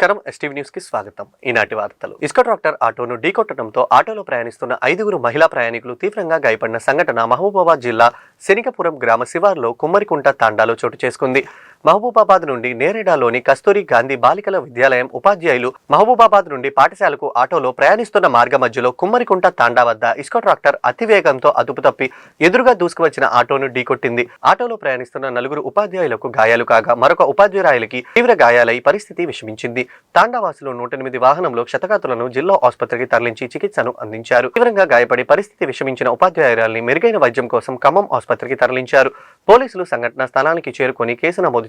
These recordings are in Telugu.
నమస్కారం. ఎస్టీవీ న్యూస్కి స్వాగతం. ఈనాటి వార్తలు. ఇసుక ట్రాక్టర్ ఆటోను ఢీకొట్టడంతో ఆటోలో ప్రయాణిస్తున్న ఐదుగురు మహిళా ప్రయాణికులు తీవ్రంగా గాయపడిన సంఘటన మహబూబాబాద్ జిల్లా శనికపురం గ్రామ శివార్లో కుమ్మరికుంట తాండాలో చోటు చేసుకుంది. మహబూబాబాద్ నుండి నేరేడాలోని కస్తూరి గాంధీ బాలికల విద్యాలయం ఉపాధ్యాయులు మహబూబాబాద్ నుండి పాఠశాలకు ఆటోలో ప్రయాణిస్తున్న మార్గ మధ్యలో కుమ్మరికుంట తాండా వద్ద ఇసుక ట్రాక్టర్ అతివేగంతో అదుపు తప్పి ఎదురుగా దూసుకువచ్చిన ఆటోను ఢీకొట్టింది. ఆటోలో ప్రయాణిస్తున్న నలుగురు ఉపాధ్యాయులకు గాయాలు కాగా మరొక ఉపాధ్యాయురాయలకి తీవ్ర గాయాలై పరిస్థితి విషమించింది. తాండావాసులు నూట ఎనిమిది వాహనంలో క్షతగాతులను జిల్లా ఆసుపత్రికి తరలించి చికిత్సను అందించారు. తీవ్రంగా గాయపడి పరిస్థితి విషమించిన ఉపాధ్యాయురాల్ని మెరుగైన వైద్యం కోసం ఖమ్మం ఆసుపత్రికి తరలించారు. పోలీసులు సంఘటన స్థలానికి చేరుకొని కేసు నమోదు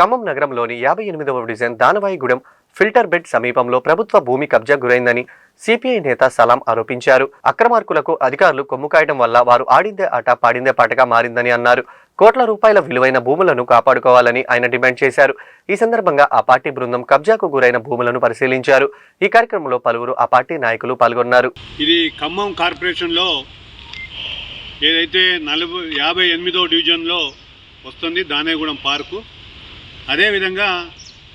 ఖమ్మం నగరంలోని యాభై ఎనిమిదవ డివిజన్ దానవాయిగూడెం ఫిల్టర్ బెడ్ సమీపంలో ప్రభుత్వ భూమి కబ్జా గురైందని సిపిఐ నేత సలాం ఆరోపించారు. అక్రమార్కులకు అధికారులు కొమ్ము కాయడం వల్ల వారు ఆడిందే ఆట పాడిందే పాటగా మారిందని అన్నారు. కోట్ల రూపాయల విలువైన భూములను కాపాడుకోవాలని ఆయన డిమాండ్ చేశారు. ఈ సందర్భంగా ఆ పార్టీ బృందం కబ్జాకు గురైన భూములను పరిశీలించారు. ఈ కార్యక్రమంలో పలువురు ఆ పార్టీ నాయకులు పాల్గొన్నారు. ఇది ఖమ్మం కార్పొరేషన్లో ఏదైతే నలభై యాభై ఎనిమిదో డివిజన్లో వస్తుంది దానేగూడెం పార్కు అదేవిధంగా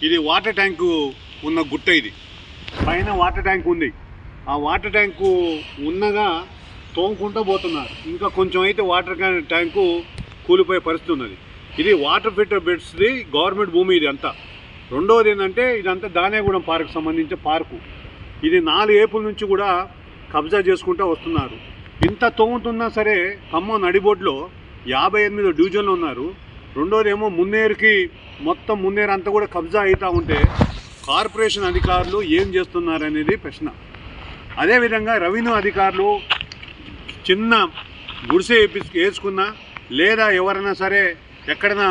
ఇది వాటర్ ట్యాంకు ఉన్న గుట్ట ఇది. పైన వాటర్ ట్యాంక్ ఉంది. ఆ వాటర్ ట్యాంకు ఉన్నగా తోముకుంటూ పోతున్నారు. ఇంకా కొంచెం అయితే వాటర్ ట్యాంకు కూలిపోయే పరిస్థితి ఉన్నది. ఇది వాటర్ ఫిల్టర్ బెడ్స్ది గవర్నమెంట్ భూమి ఇది అంతా. రెండవది ఏంటంటే ఇదంతా దానేగూడెం పార్క్ సంబంధించిన పార్కు. ఇది నాలుగు ఏపుల నుంచి కూడా కబ్జా చేసుకుంటూ వస్తున్నారు. ఇంత తోముతున్నా సరే ఖమ్మం నడిబోడ్లో యాభై ఎనిమిదో డివిజన్లో ఉన్నారు. రెండోది ఏమో మున్నేరుకి మొత్తం మున్నేరు అంతా కూడా కబ్జా అవుతూ ఉంటే కార్పొరేషన్ అధికారులు ఏం చేస్తున్నారనేది ప్రశ్న. అదేవిధంగా రెవెన్యూ అధికారులు చిన్న గుడిసె వేపి- వేసుకున్నా లేదా ఎవరైనా సరే ఎక్కడైనా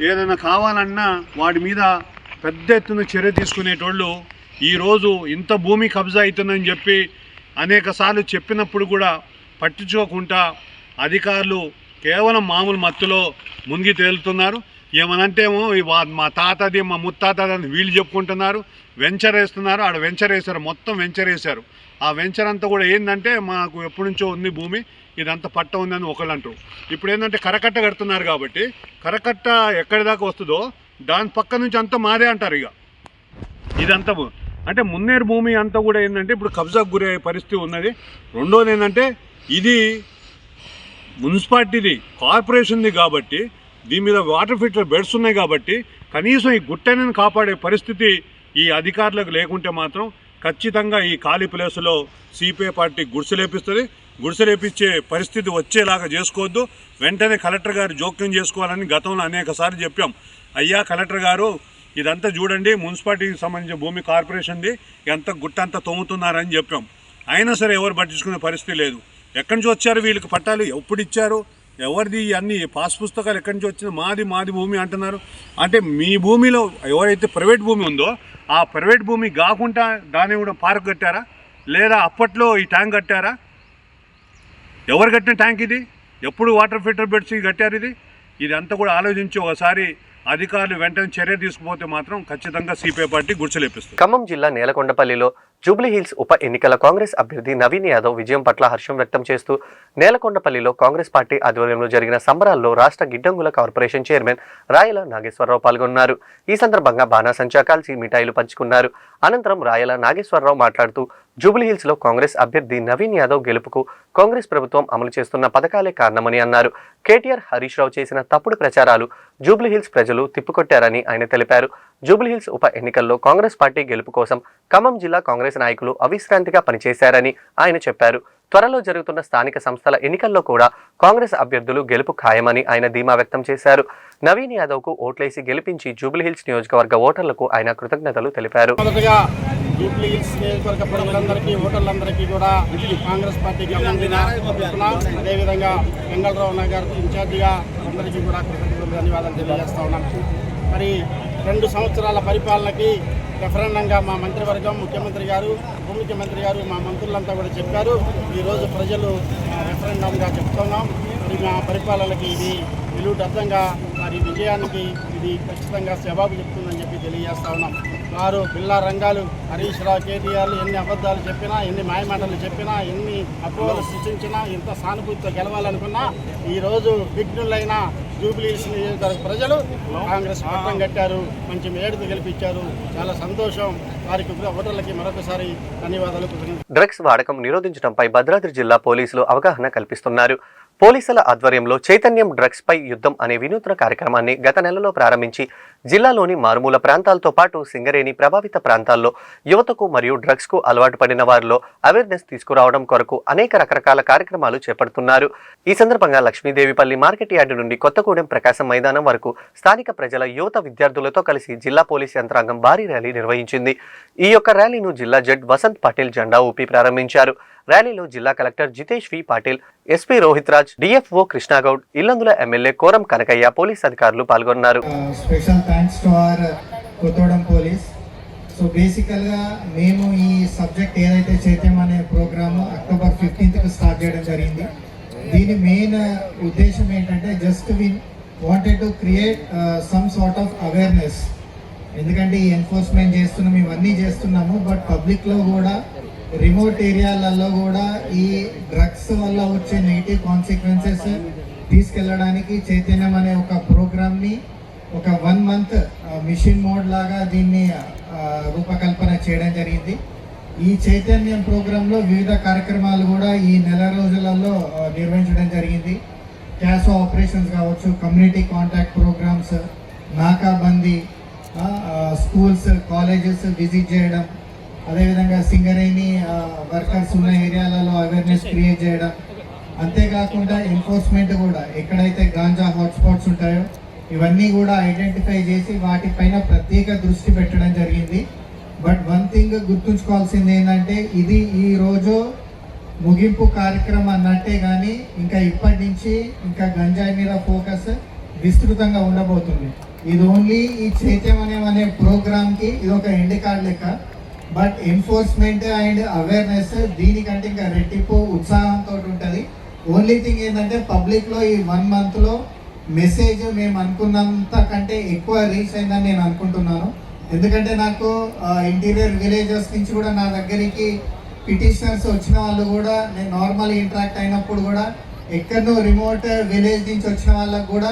ఏదైనా కావాలన్నా వాడి మీద పెద్ద ఎత్తున చర్య తీసుకునేటోళ్ళు ఈరోజు ఇంత భూమి కబ్జా అవుతుందని చెప్పి అనేక సార్లు చెప్పినప్పుడు కూడా పట్టించుకోకుండా అధికారులు కేవలం మామూలు మత్తులో మునిగి తేలుతున్నారు. ఏమనంటేమో ఈ మా తాతది మా ముత్తాతది వీళ్ళు చెప్పుకుంటున్నారు. వెంచర్ వేస్తున్నారు. ఆడ వెంచర్ వేశారు. మొత్తం వెంచర్ వేశారు. ఆ వెంచర్ అంతా కూడా ఏంటంటే మాకు ఎప్పటి నుంచో ఉంది భూమి. ఇదంతా పట్ట ఉందని ఒకళ్ళు అంటారు. ఇప్పుడు ఏంటంటే కరకట్ట కడుతున్నారు కాబట్టి కరకట్ట ఎక్కడి దాకా వస్తుందో దాని పక్క నుంచి అంతా మాదే అంటారు ఇక. ఇదంతా అంటే మున్నేరు భూమి అంతా కూడా ఏంటంటే ఇప్పుడు కబ్జాకు గురయ్యే పరిస్థితి ఉన్నది. రెండోది ఏంటంటే ఇది మున్సిపాలిటీది కార్పొరేషన్ది కాబట్టి దీని మీద వాటర్ ఫిల్టర్ బెడ్స్ ఉన్నాయి కాబట్టి కనీసం ఈ గుట్టని కాపాడే పరిస్థితి ఈ అధికారులకు లేకుంటే మాత్రం ఖచ్చితంగా ఈ ఖాళీ ప్లేసులో సిపిఐ పార్టీ గుడిసెలేపిస్తుంది గుడిసెలేపించే పరిస్థితి వచ్చేలాగా చేసుకోవద్దు. వెంటనే కలెక్టర్ గారు జోక్యం చేసుకోవాలని గతంలో అనేక సార్లు చెప్పాం. అయ్యా కలెక్టర్ గారు ఇదంతా చూడండి మున్సిపాలిటీకి సంబంధించిన భూమి కార్పొరేషన్ది ఎంత గుట్టంతా తోముతున్నారని చెప్పాం. అయినా సరే ఎవరు పట్టించుకునే పరిస్థితి లేదు. ఎక్కడి నుంచి వచ్చారు? వీళ్ళకి పట్టాలు ఎప్పుడు ఇచ్చారు? ఎవరిది? అన్ని పాస్ పుస్తకాలు ఎక్కడి నుంచి వచ్చింది మాది మాది భూమి అంటున్నారు. అంటే మీ భూమిలో ఎవరైతే ప్రైవేట్ భూమి ఉందో ఆ ప్రైవేట్ భూమి కాకుండా దాన్ని కూడా పార్క్ కట్టారా? లేదా అప్పట్లో ఈ ట్యాంక్ కట్టారా? ఎవరు కట్టిన ట్యాంక్ ఇది? ఎప్పుడు వాటర్ ఫిల్టర్ బెడ్స్ కట్టారు ఇది? ఇదంతా కూడా ఆలోచించి ఒకసారి అధికారులు వెంటనే చర్య తీసుకుపోతే మాత్రం ఖచ్చితంగా సిపిఐ పార్టీ గుర్చలేపిస్తుంది ఖమ్మం జిల్లా నేలకొండపల్లిలో జూబ్లీ హిల్స్ ఉప ఎన్నికల కాంగ్రెస్ అభ్యర్థి నవీన్ యాదవ్ విజయం పట్ల హర్షం వ్యక్తం చేస్తూ నేలకొండపల్లిలో కాంగ్రెస్ పార్టీ ఆధ్వర్యంలో జరిగిన సంబరాల్లో రాష్ట్ర గిడ్డంగుల కార్పొరేషన్ చైర్మన్ రాయల నాగేశ్వరరావు పాల్గొన్నారు. ఈ సందర్భంగా బాణాసంచా కాల్చి మిఠాయిలు పంచుకున్నారు. అనంతరం రాయల నాగేశ్వరరావు మాట్లాడుతూ జూబ్లీహిల్స్లో కాంగ్రెస్ అభ్యర్థి నవీన్ యాదవ్ గెలుపుకు కాంగ్రెస్ ప్రభుత్వం అమలు చేస్తున్న పథకాలే కారణమని అన్నారు. కేటీఆర్ హరీష్ రావు చేసిన తప్పుడు ప్రచారాలు జూబ్లీహిల్స్ ప్రజలు తిప్పికొట్టారని ఆయన తెలిపారు. జూబ్లీహిల్స్ ఉప ఎన్నికల్లో కాంగ్రెస్ పార్టీ గెలుపు కోసం ఖమ్మం జిల్లా కాంగ్రెస్ నాయకులు అవిశ్రాంతిగా పనిచేశారని ఆయన చెప్పారు. త్వరలో జరుగుతున్న స్థానిక సంస్థల ఎన్నికల్లో కూడా కాంగ్రెస్ అభ్యర్థులు గెలుపు ఖాయమని ఆయన ధీమా వ్యక్తం చేశారు. నవీన్ యాదవ్కు ఓట్లేసి గెలిపించి జూబ్లీహిల్స్ నియోజకవర్గ ఓటర్లకు ఆయన కృతజ్ఞతలు తెలిపారు. జూబ్లీహిల్స్ నియోజకవర్గ ప్రజలందరికీ ఓటర్లందరికీ కూడా కాంగ్రెస్ పార్టీకి అభినందన అదేవిధంగా వెంగళరావు నగర్ ఇన్ఛార్జిగా అందరికీ కూడా కృతజ్ఞతలు ధన్యవాదాలు తెలియజేస్తా ఉన్నాను మరి రెండు సంవత్సరాల పరిపాలనకి రెఫరెండంగా మా మంత్రివర్గం ముఖ్యమంత్రి గారు ఉప ముఖ్యమంత్రి గారు మా మంత్రులంతా కూడా చెప్పారు. ఈరోజు ప్రజలు రెఫరెండంగా చెప్తున్నాం. మరి మా పరిపాలనకి ఇది విలువటర్థంగా మరి విజయానికి ఇది ఖచ్చితంగా జవాబు చెప్తుందని చెప్పి తెలియజేస్తా ఉన్నాం. వారు పిల్ల రంగాలు హరీష్ రావు కేటీఆర్లు ఎన్ని అబద్ధాలు చెప్పినా ఎన్ని మాయమాటలు చెప్పినా ఎన్ని అపోహలు సృష్టించినా ఎంత సానుభూతితో గెలవాలనుకున్నా ఈరోజు విఘ్నులైన జూబ్లీస్ నియోజకవర్గ ప్రజలు కాంగ్రెస్ పట్టం కట్టారు మంచి మేడుకు గెలిపించారు. చాలా సంతోషం. వారికి ఓటర్లకి మరొకసారి ధన్యవాదాలు. డ్రగ్స్ వాడకం నిరోధించడంపై భద్రాద్రి జిల్లా పోలీసులు అవగాహన కల్పిస్తున్నారు. పోలీసుల ఆధ్వర్యంలో చైతన్యం డ్రగ్స్పై యుద్ధం అనే వినూత్న కార్యక్రమాన్ని గత నెలలో ప్రారంభించి జిల్లాలోని మారుమూల ప్రాంతాలతో పాటు సింగరేణి ప్రభావిత ప్రాంతాల్లో యువతకు మరియు డ్రగ్స్కు అలవాటు పడిన వారిలో అవేర్నెస్ తీసుకురావడం కొరకు అనేక రకరకాల కార్యక్రమాలు చేపడుతున్నారు. ఈ సందర్భంగా లక్ష్మీదేవిపల్లి మార్కెట్ యార్డు నుండి కొత్తగూడెం ప్రకాశం మైదానం వరకు స్థానిక ప్రజల యువత విద్యార్థులతో కలిసి జిల్లా పోలీస్ యంత్రాంగం భారీ ర్యాలీ నిర్వహించింది. ఈ యొక్క ర్యాలీను జిల్లా జడ్ వసంత్ పాటిల్ జెండా ఊపి ప్రారంభించారు. ర్యాలీలో జిల్లా collector Jitesh V Patil SP Rohit Raj DFO Krishna Goud Illandula MLA Koram Kanakaiah police అధికారులు పాల్గొన్నారు. Special thanks to our Kothagudem police. So బేసికల్గా మేము ఈ సబ్జెక్ట్ ఏదైతే చేద్దాం అనే ప్రోగ్రామ్ అక్టోబర్ ఫిఫ్టీన్త్కి స్టార్ట్ చేయడం జరిగింది. దీని మెయిన్ ఉద్దేశం ఏంటంటే just we wanted to create some sort of awareness ఎందుకంటే ఈ ఎన్ఫోర్స్మెంట్ చేస్తున్నాం ఇవన్నీ చేస్తున్నాము బట్ పబ్లిక్లో కూడా రిమోట్ ఏరియాలలో కూడా ఈ డ్రగ్స్ వల్ల వచ్చే నెగిటివ్ కాన్సిక్వెన్సెస్ తీసుకెళ్ళడానికి చైతన్యం అనే ఒక ప్రోగ్రామ్ని ఒక వన్ మంత్ మిషన్ మోడ్ లాగా దీన్ని రూపకల్పన చేయడం జరిగింది. ఈ చైతన్యం ప్రోగ్రాంలో వివిధ కార్యక్రమాలు కూడా ఈ నెల రోజులలో నిర్వహించడం జరిగింది. క్యాష్ ఆపరేషన్స్ కావచ్చు community contact programmes nakabandi schools colleges visit చేయడం అదేవిధంగా సింగరేణి వర్కర్స్ ఉన్న ఏరియాలలో అవేర్నెస్ క్రియేట్ చేయడం. అంతేకాకుండా ఎన్ఫోర్స్మెంట్ కూడా ఎక్కడైతే గాంజా హాట్స్పాట్స్ ఉంటాయో ఇవన్నీ కూడా ఐడెంటిఫై చేసి వాటిపైన ప్రత్యేక దృష్టి పెట్టడం జరిగింది. బట్ వన్ థింగ్ గుర్తుంచుకోవాల్సింది ఏంటంటే ఇది ఈ రోజు ముగింపు కార్యక్రమం అన్నట్టే కానీ ఇంకా ఇప్పటి నుంచి ఇంకా గంజాయి మీద ఫోకస్ విస్తృతంగా ఉండబోతుంది. ఇది ఓన్లీ ఈ చైతన్యం అనే ప్రోగ్రామ్కి ఇది ఒక ఎండ్ కార్డ్ లెక్క. బట్ ఎన్ఫోర్స్మెంట్ అండ్ అవేర్నెస్ దీనికంటే ఇంకా రెట్టింపు ఉత్సాహంతో ఉంటుంది ఓన్లీ థింగ్ ఏంటంటే పబ్లిక్లో ఈ వన్ మంత్లో మెసేజ్ మేము అనుకున్నంత కంటే ఎక్కువ రీచ్ అయిందని నేను అనుకుంటున్నాను. ఎందుకంటే నాకు ఇంటీరియర్ విలేజెస్ నుంచి కూడా నా దగ్గరికి పిటిషనర్స్ వచ్చిన వాళ్ళు కూడా నేను నార్మల్ ఇంటరాక్ట్ అయినప్పుడు కూడా ఎక్కడో రిమోట్ విలేజ్ నుంచి వచ్చిన వాళ్ళకు కూడా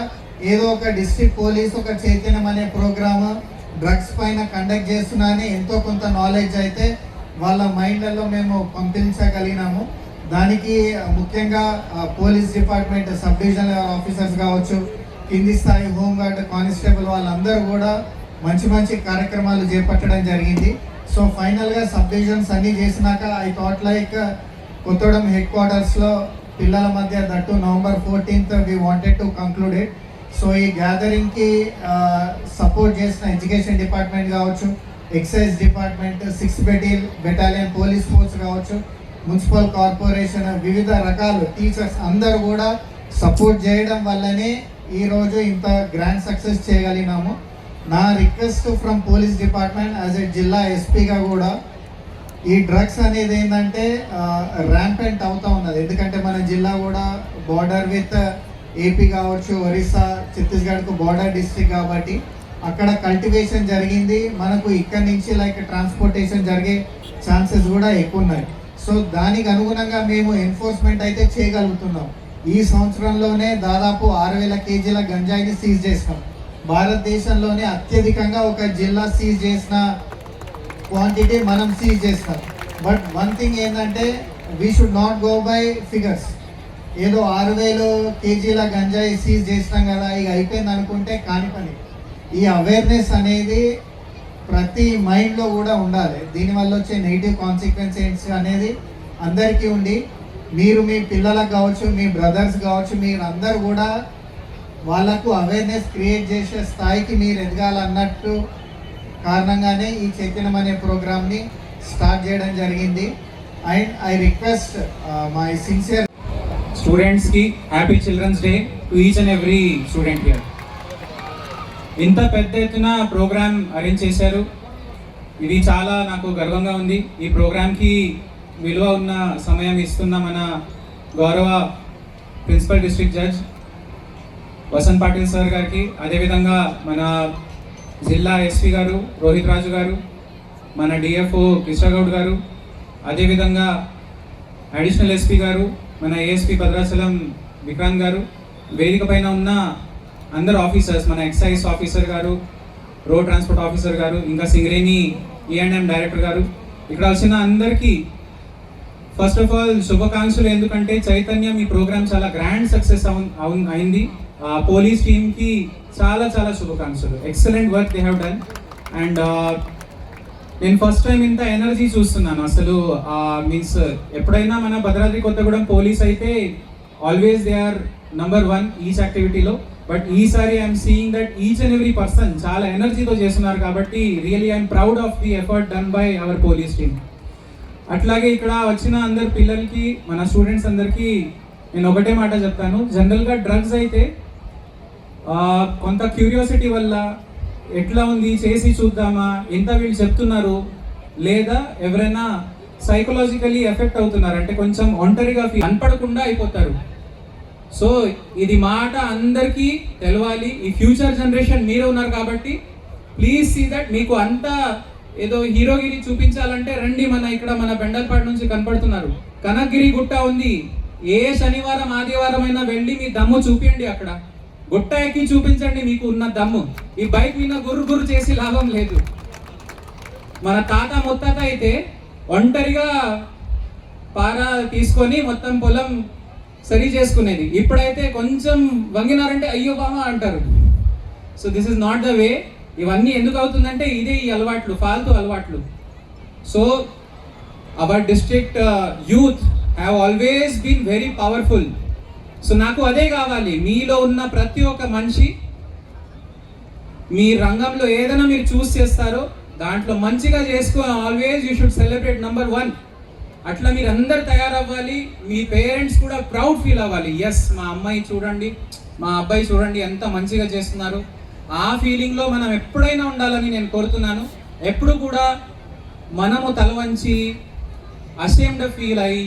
ఏదో ఒక డిస్ట్రిక్ట్ పోలీస్ ఒక చైతన్యం అనే ప్రోగ్రాము డ్రగ్స్ పైన కండక్ట్ చేస్తున్నానే ఎంతో కొంత నాలెడ్జ్ అయితే వాళ్ళ మైండ్లలో మేము పంపించగలిగినాము. దానికి ముఖ్యంగా police department sub divisional officers కావచ్చు కింది స్థాయి హోంగార్డ్ కానిస్టేబుల్ వాళ్ళందరూ కూడా మంచి మంచి కార్యక్రమాలు చేపట్టడం జరిగింది. సో ఫైనల్గా సబ్ డివిజన్స్ అన్నీ చేసినాక I thought like Kothagudem head క్వార్టర్స్లో పిల్లల మధ్య that November fourteenth we wanted to concluded so ఈ గ్యాదరింగ్కి సపోర్ట్ చేసిన ఎడ్యుకేషన్ డిపార్ట్మెంట్ కావచ్చు ఎక్సైజ్ డిపార్ట్మెంట్ సిక్స్ బెటిల్ బెటాలియన్ పోలీస్ ఫోర్స్ కావచ్చు మున్సిపల్ కార్పొరేషన్ వివిధ రకాలు టీచర్స్ అందరూ కూడా సపోర్ట్ చేయడం వల్లనే ఈరోజు ఇంత గ్రాండ్ సక్సెస్ చేయగలిగినాము. నా request from police department as a జిల్లా ఎస్పీగా కూడా ఈ డ్రగ్స్ అనేది ఏంటంటే ర్యాంపెంట్ అవుతూ ఉన్నది. ఎందుకంటే మన జిల్లా కూడా బార్డర్ విత్ ఏపీ కావచ్చు ఒరిస్సా ఛత్తీస్గఢ్కు బార్డర్ డిస్ట్రిక్ట్ కాబట్టి అక్కడ కల్టివేషన్ జరిగింది. మనకు ఇక్కడ నుంచి లైక్ ట్రాన్స్పోర్టేషన్ జరిగే ఛాన్సెస్ కూడా ఎక్కువ ఉన్నాయి. సో దానికి అనుగుణంగా మేము ఎన్ఫోర్స్మెంట్ అయితే చేయగలుగుతున్నాం. ఈ సంవత్సరంలోనే దాదాపు ఆరు వేల కేజీల గంజాయిని సీజ్ చేసినాం. భారతదేశంలోనే అత్యధికంగా ఒక జిల్లా సీజ్ చేసిన క్వాంటిటీ మనం సీజ్ చేస్తాం. బట్ వన్ థింగ్ ఏంటంటే we should not go by figures ఏదో ఆరు వేలు కేజీల గంజాయి సీజ్ చేసినాం కదా ఇక అయిపోయింది అనుకుంటే కాని పని. ఈ అవేర్నెస్ అనేది ప్రతి మైండ్లో కూడా ఉండాలి. దీనివల్ల వచ్చే నెగిటివ్ కాన్సిక్వెన్స్ ఏంటి అనేది అందరికీ ఉండి మీరు మీ పిల్లలకు కావచ్చు మీ బ్రదర్స్ కావచ్చు మీరు కూడా వాళ్ళకు అవేర్నెస్ క్రియేట్ చేసే స్థాయికి మీరు ఎదగాలన్నట్టు కారణంగానే ఈ చైతన్యం అనే ప్రోగ్రామ్ని స్టార్ట్ చేయడం జరిగింది. And I request my sincere స్టూడెంట్స్కి happy children's day to each and every student here. ఇంత పెద్ద ఎత్తున ప్రోగ్రామ్ అరేంజ్ చేశారు. ఇది చాలా నాకు గర్వంగా ఉంది. ఈ ప్రోగ్రామ్కి విలువ ఉన్న సమయం ఇస్తున్న మన గౌరవ principal district judge Vasanth Patil sir గారికి. అదేవిధంగా మన జిల్లా ఎస్పీ గారు రోహిత్ రాజు గారు మన డిఎఫ్ఓ కృష్ణగౌడ్ గారు అదేవిధంగా అడిషనల్ ఎస్పీ గారు మన ఏఎస్పి భద్రాచలం విక్రాంత్ గారు వేదిక పైన ఉన్న అందరు ఆఫీసర్స్ మన ఎక్సైజ్ ఆఫీసర్ గారు రోడ్ ట్రాన్స్పోర్ట్ ఆఫీసర్ గారు ఇంకా సింగరేణి e ఈఎన్ఎం డైరెక్టర్ గారు ఇక్కడ వచ్చిన అందరికీ ఫస్ట్ ఆఫ్ ఆల్ శుభాకాంక్షలు. ఎందుకంటే చైతన్యం ఈ ప్రోగ్రామ్ చాలా గ్రాండ్ సక్సెస్ అవును అయింది. పోలీస్ టీమ్కి చాలా చాలా శుభాకాంక్షలు. Excellent work they have done and నేను ఫస్ట్ టైం ఇంత ఎనర్జీ చూస్తున్నాను. అసలు మీన్స్ ఎప్పుడైనా మన భద్రాద్రి కొత్తగూడెం పోలీస్ అయితే always they are number one each యాక్టివిటీలో but ఈసారి I'm seeing that each and every person చాలా ఎనర్జీతో చేస్తున్నారు కాబట్టి really I'm proud of the effort done by our police team అట్లాగే ఇక్కడ వచ్చిన అందరి పిల్లలకి మన స్టూడెంట్స్ అందరికీ నేను ఒకటే మాట చెప్తాను. జనరల్గా డ్రగ్స్ అయితే కొంత క్యూరియాసిటీ వల్ల ఎట్లా ఉంది చేసి చూద్దామా? ఎంత వీళ్ళు చెప్తున్నారు. లేదా ఎవరైనా సైకలాజికలీ ఎఫెక్ట్ అవుతున్నారు. అంటే కొంచెం ఒంటరిగా feel- కనపడకుండా అయిపోతారు. సో ఇది మాట అందరికీ తెలవాలి. ఈ ఫ్యూచర్ జనరేషన్ మీరే ఉన్నారు కాబట్టి ప్లీజ్ సీ దట్ మీకు అంతా ఏదో హీరోగిరి చూపించాలంటే రండి మన ఇక్కడ మన బెండల్పాడు నుంచి కనపడుతున్నారు. కనకగిరి గుట్ట ఉంది. ఏ శనివారం ఆదివారం అయినా వెళ్ళి మీ దమ్ము చూపించండి అక్కడ. గుట్ట ఎక్కి చూపించండి మీకు ఉన్న దమ్ము. ఈ బైక్ మీద గుర్రు గుర్రు చేసి లాభం లేదు. మన తాత ముత్తాత అయితే ఒంటరిగా పార తీసుకొని మొత్తం పొలం సరి చేసుకునేది. ఇప్పుడైతే కొంచెం వంగినారంటే అయ్యో బామ అంటారు. So this is not the way ఇవన్నీ ఎందుకు అవుతుందంటే ఇదే ఈ అలవాట్లు ఫాల్తూ అలవాట్లు. So our district youth have always been very powerful so నాకు అదే కావాలి. మీలో ఉన్న ప్రతి ఒక్క మనిషి మీ రంగంలో ఏదైనా మీరు చూస్ చేస్తారో దాంట్లో మంచిగా చేసుకో always you should celebrate number one అట్లా మీరు అందరు తయారవ్వాలి. మీ పేరెంట్స్ కూడా ప్రౌడ్ ఫీల్ అవ్వాలి. ఎస్ మా అమ్మాయి చూడండి మా అబ్బాయి చూడండి ఎంత మంచిగా చేస్తున్నారు. ఆ ఫీలింగ్లో మనం ఎప్పుడైనా ఉండాలని నేను కోరుతున్నాను. ఎప్పుడు కూడా మనము తల వంచి అసేమ్డ్ ఫీల్ అయ్యి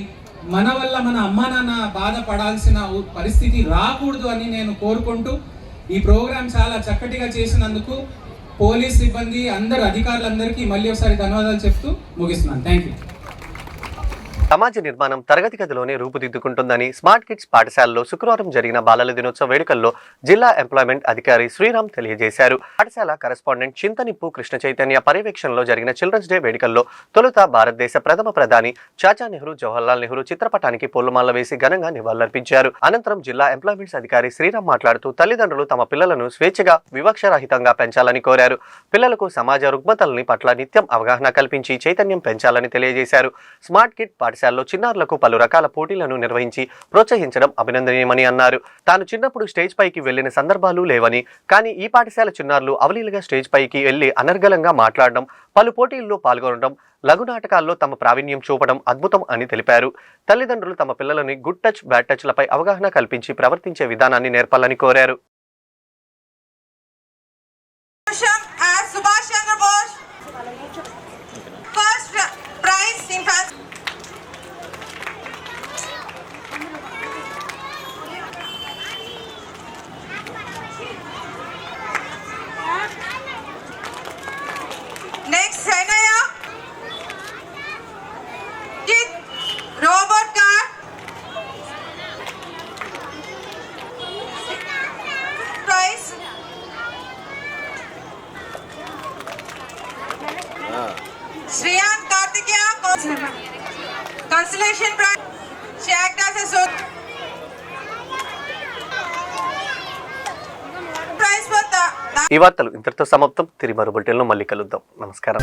మన వల్ల మన అమ్మ నాన్న బాధపడాల్సిన పరిస్థితి రాకూడదు అని నేను కోరుకుంటూ ఈ ప్రోగ్రాం చాలా చక్కటిగా చేసినందుకు పోలీస్ సిబ్బంది అందరు అధికారులందరికీ మళ్ళీ ఒకసారి ధన్యవాదాలు చెప్తూ ముగిస్తున్నాను. థ్యాంక్ యూ సమాజ నిర్మాణం తరగతి గదిలోనే రూపుదిద్దుకుంటుందని స్మార్ట్ కిడ్స్ పాఠశాలలో శుక్రవారం జరిగిన బాలల దినోత్సవ వేడుకల్లో జిల్లా ఎంప్లాయ్మెంట్ అధికారి శ్రీరామ్ తెలియజేశారు. పాఠశాల కరెస్పాండెంట్ చింతనిప్పు కృష్ణ చైతన్య పర్యవేక్షణలో జరిగిన చిల్డ్రన్స్ డే వేడుకల్లో తొలుత భారతదేశ ప్రథమ ప్రధాని చాచా నెహ్రూ జవహర్లాల్ నెహ్రూ చిత్రపటానికి పూలమాల వేసి ఘనంగా నివాళులర్పించారు. అనంతరం జిల్లా ఎంప్లాయ్మెంట్స్ అధికారి శ్రీరామ్ మాట్లాడుతూ తల్లిదండ్రులు తమ పిల్లలను స్వేచ్ఛగా వివక్షరహితంగా పెంచాలని కోరారు. పిల్లలకు సమాజ రుగ్మతలని పట్ల నిత్యం అవగాహన కల్పించి చైతన్యం పెంచాలని తెలియజేశారు. స్మార్ట్ కిడ్ పాఠశాలలో చిన్నారులకు పలు రకాల పోటీలను నిర్వహించి ప్రోత్సహించడం అభినందనీయమని అన్నారు. తాను చిన్నప్పుడు స్టేజ్ పైకి వెళ్ళిన సందర్భాలు లేవని కానీ ఈ పాఠశాల చిన్నారులు అవలీలుగా స్టేజ్ పైకి వెళ్ళి అనర్గళంగా మాట్లాడడం పలు పోటీల్లో పాల్గొనడం లఘు నాటకాల్లో తమ ప్రావీణ్యం చూపడం అద్భుతం అని తెలిపారు. తల్లిదండ్రులు తమ పిల్లలని గుడ్ టచ్ బ్యాడ్ టచ్ లపై అవగాహన కల్పించి ప్రవర్తించే విధానాన్ని నేర్పాలని కోరారు. Riyan Karthikeya consolation brand she act as అసో ఈ వార్తలు ఇంతటితో సమాప్తం తిరిగి మరో బులెటిన్లో మళ్ళీ కలుద్దాం నమస్కారం